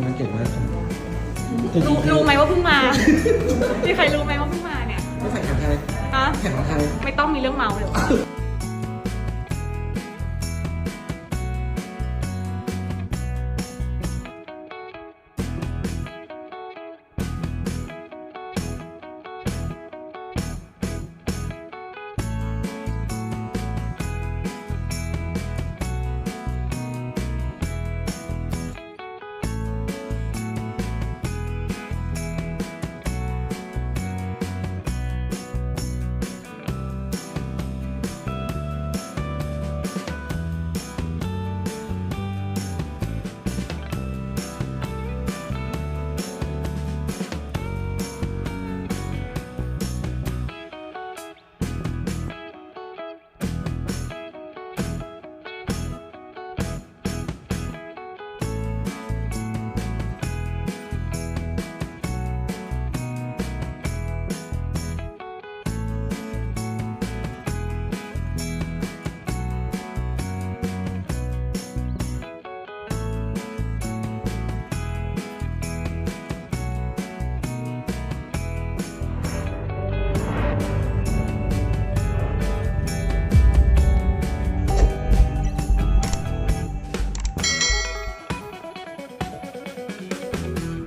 ำงานเก่งมากรู้รู้ไหมว่าเพิ่งมา มีใครรู้ไหมว่าเพิ่งมาเนี่ยไม่ใส่แขงไทยฮะแขนของไทยไม่ต้องมีเรื่องเมาเลย